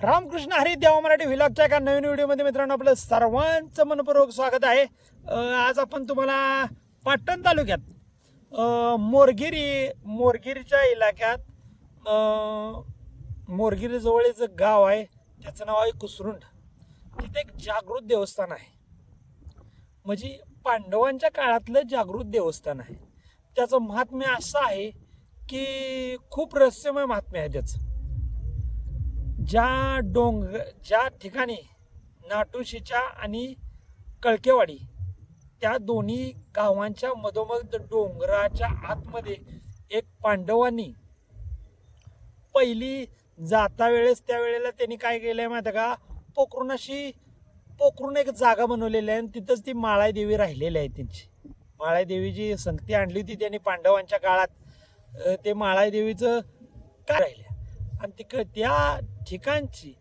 रामकृष्ण हरी देवा मराठी व्हिलॉगच्या एका नवीन व्हिडिओमध्ये मित्रांनो आपलं सर्वांचं मनपूर्वक स्वागत आहे. आज आपण तुम्हाला पाटण तालुक्यात मोरगिरी मोरगिरीच्या इलाक्यात मोरगिरीजवळ एक गाव आहे त्याचं नाव आहे कुसरुंड. तिथे एक जागृत देवस्थान आहे. म्हणजे पांडवांच्या काळातलं जागृत देवस्थान आहे. त्याचं महात्म्य असं आहे की खूप रहस्यमय महात्म्य आहे त्याचं. ज्या डोंग ज्या ठिकाणी नाटुशीच्या आणि कळकेवाडी त्या दोन्ही गावांच्या मधोमध डोंगराच्या आतमध्ये एक पांडवांनी पहिली जाता वेळेस त्या वेळेला त्यांनी काय केलं आहे माहिती आहे का? पोखरून अशी पोखरून एक जागा बनवलेली आहे आणि तिथंच ती माळाई देवी राहिलेली आहे त्यांची. माळाई जी संगती आणली होती त्यांनी पांडवांच्या काळात ते माळाई देवीचं काय राहिलं आणि तिकडे त्या ठिकाणची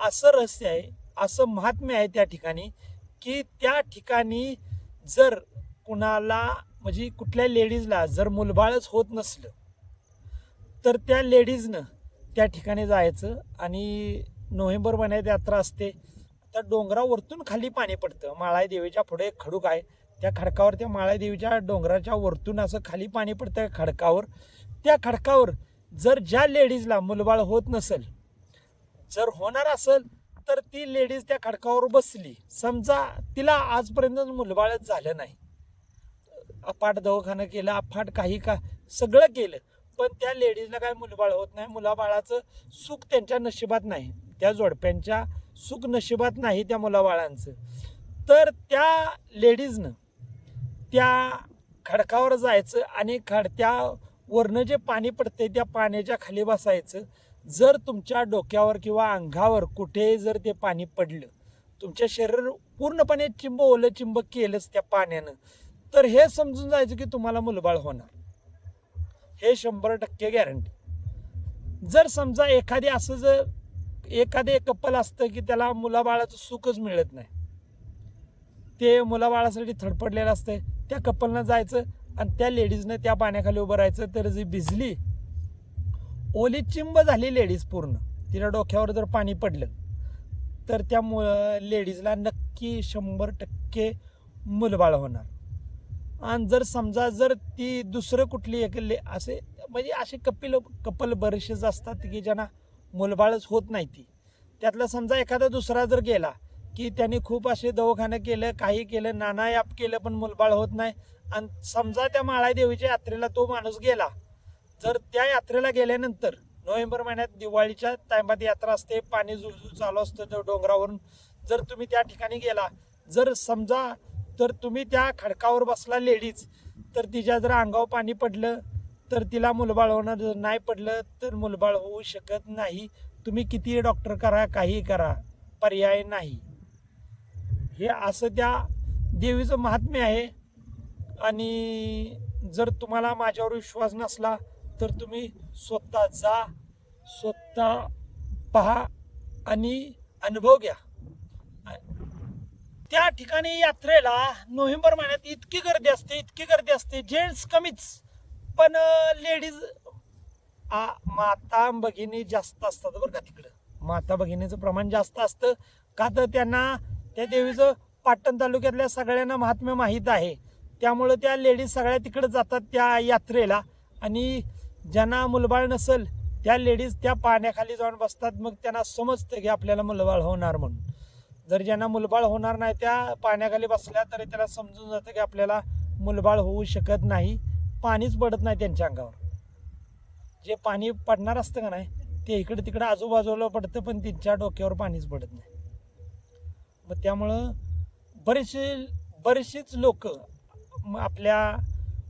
असं रहस्य आहे असं महात्म्य आहे त्या ठिकाणी की त्या ठिकाणी जर कुणाला म्हणजे कुठल्या लेडीजला जर मुलबाळच होत नसलं तर त्या लेडीजनं त्या ठिकाणी जायचं आणि नोव्हेंबर महिन्यात यात्रा असते. त्या डोंगरावरतून खाली पाणी पडतं. माळाई देवीच्या पुढे एक खडूक आहे. त्या खडकावर त्या माळाई देवीच्या डोंगराच्या वरतून असं खाली पाणी पडतं खडकावर. त्या खडकावर जर ज्या लेडीजला मुलबाळ होत नसेल जर होणार असेल तर ती लेडीज त्या खडकावर बसली. समजा तिला आजपर्यंत मुलबाळच झालं नाही. अफाट दवाखानं केलं अफाट काही का सगळं केलं. पण त्या लेडीजला काय मुलबाळ होत नाही? मुलाबाळाचं सुख त्यांच्या नशिबात नाही. त्या जोडप्यांच्या सुख नशिबात नाही त्या मुलाबाळांचं. तर त्या लेडीजनं त्या खडकावर जायचं आणि खडत्या वरनं जे पाणी पडते त्या पाण्याच्या खाली बसायचं. जर तुमच्या डोक्यावर किंवा अंगावर कुठे जर ते पाणी पडलं तुमच्या शरीर पूर्णपणे चिंब ओलं चिंब केलंच त्या पाण्यानं तर हे समजून जायचं की तुम्हाला मुलबाळ होणार. हे शंभर टक्के गॅरंटी जर समजा एखादी असं जर एखादे कपल असतं की त्याला मुलाबाळाचं सुखच मिळत नाही. ते मुलाबाळासाठी थडपडलेलं असतं त्या कपलनं जायचं आणि त्या लेडीजनं त्या पाण्याखाली उभं राहायचं तर जी भिजली ओली चिंब झाली लेडीज पूर्ण. तिला डोक्यावर जर पाणी पडलं तर त्या मु लेडीजला नक्की शंभर टक्के मुलबाळ होणार. आणि जर समजा जर ती दुसरं कुठली एक ले असे म्हणजे असे कपिल कपल बरेचसेच असतात की ज्यांना मुलबाळच होत नाही ती. त्यातला समजा एखादा दुसरा जर गेला की त्यांनी खूप असे दवाखानं केलं काही केलं नाना याप केलं पण मुलबाळ होत नाही. आणि समजा त्या माळादेवीच्या यात्रेला तो माणूस गेला. जर त्या यात्रेला गेल्यानंतर नोव्हेंबर महिन्यात दिवाळीच्या टायमात यात्रा असते पाणी जुळजू चालू असतं तर डोंगरावरून जर तुम्ही त्या ठिकाणी गेला जर समजा तर तुम्ही त्या खडकावर बसला लेडीज तर तिच्या जर अंगावर पाणी पडलं तर तिला मुलबाळ होणार जर नाही पडलं तर मुलबाळ होऊ शकत नाही. तुम्ही कितीही डॉक्टर करा काही करा पर्याय नाही. हे असं त्या देवीचं महात्म्य आहे. आणि जर तुम्हाला माझ्यावर विश्वास नसला तर तुम्ही स्वतः जा स्वतः पहा आणि अनुभव घ्या. त्या ठिकाणी यात्रेला नोव्हेंबर महिन्यात इतकी गर्दी असते इतकी गर्दी असते जेंट्स कमीच. पण लेडीज माता भगिनी जास्त असतात बरं का तिकडं. माता भगिनीचं प्रमाण जास्त असतं. का तर त्यांना त्या देवीचं पाटण तालुक्यातल्या सगळ्यांना महात्म्य माहीत आहे. त्यामुळं त्या लेडीज सगळ्या तिकडे जातात त्या यात्रेला. आणि ज्यांना मुलबाळ नसेल त्या लेडीज त्या पाण्याखाली जाऊन बसतात मग त्यांना समजतं की आपल्याला मुलबाळ होणार म्हणून. जर ज्यांना मुलबाळ होणार नाही त्या पाण्याखाली बसल्या तरी त्याला समजून जातं की आपल्याला मुलबाळ होऊ शकत नाही. पाणीच पडत नाही त्यांच्या अंगावर. जे पाणी पडणार असतं का नाही ते इकडं तिकडं आजूबाजूला पडतं पण त्यांच्या डोक्यावर पाणीच पडत नाही. मग त्यामुळं बरेचसे बरेचसेच लोक आपल्या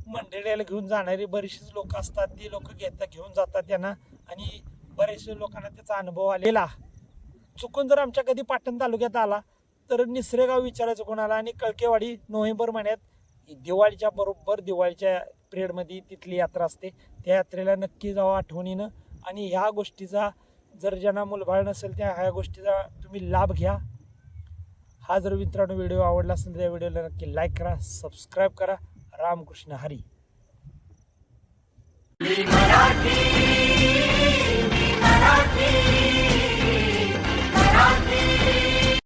मंडळीला घेऊन जाणारी बरीचशीच लोक असतात. ती लोक घेता घेऊन जातात त्यांना आणि बरेचसे लोकांना त्याचा अनुभव आलेला. चुकून जर आमच्या कधी पाटण तालुक्यात आला तर निसरेगाव विचारायचं कोणाला आणि कळकेवाडी नोव्हेंबर महिन्यात दिवाळीच्या बरोबर दिवाळीच्या पिरियडमध्ये तिथली यात्रा असते. त्या यात्रेला नक्की जावं आठवणीनं आणि ह्या गोष्टीचा जर ज्यांना मुलबाळ नसेल त्या ह्या गोष्टीचा तुम्ही लाभ घ्या. हा जर मित्रांनो व्हिडिओ आवडला असेल तर त्या व्हिडिओला नक्की लाईक करा सबस्क्राईब करा. रामकृष्ण हरी. मराठी.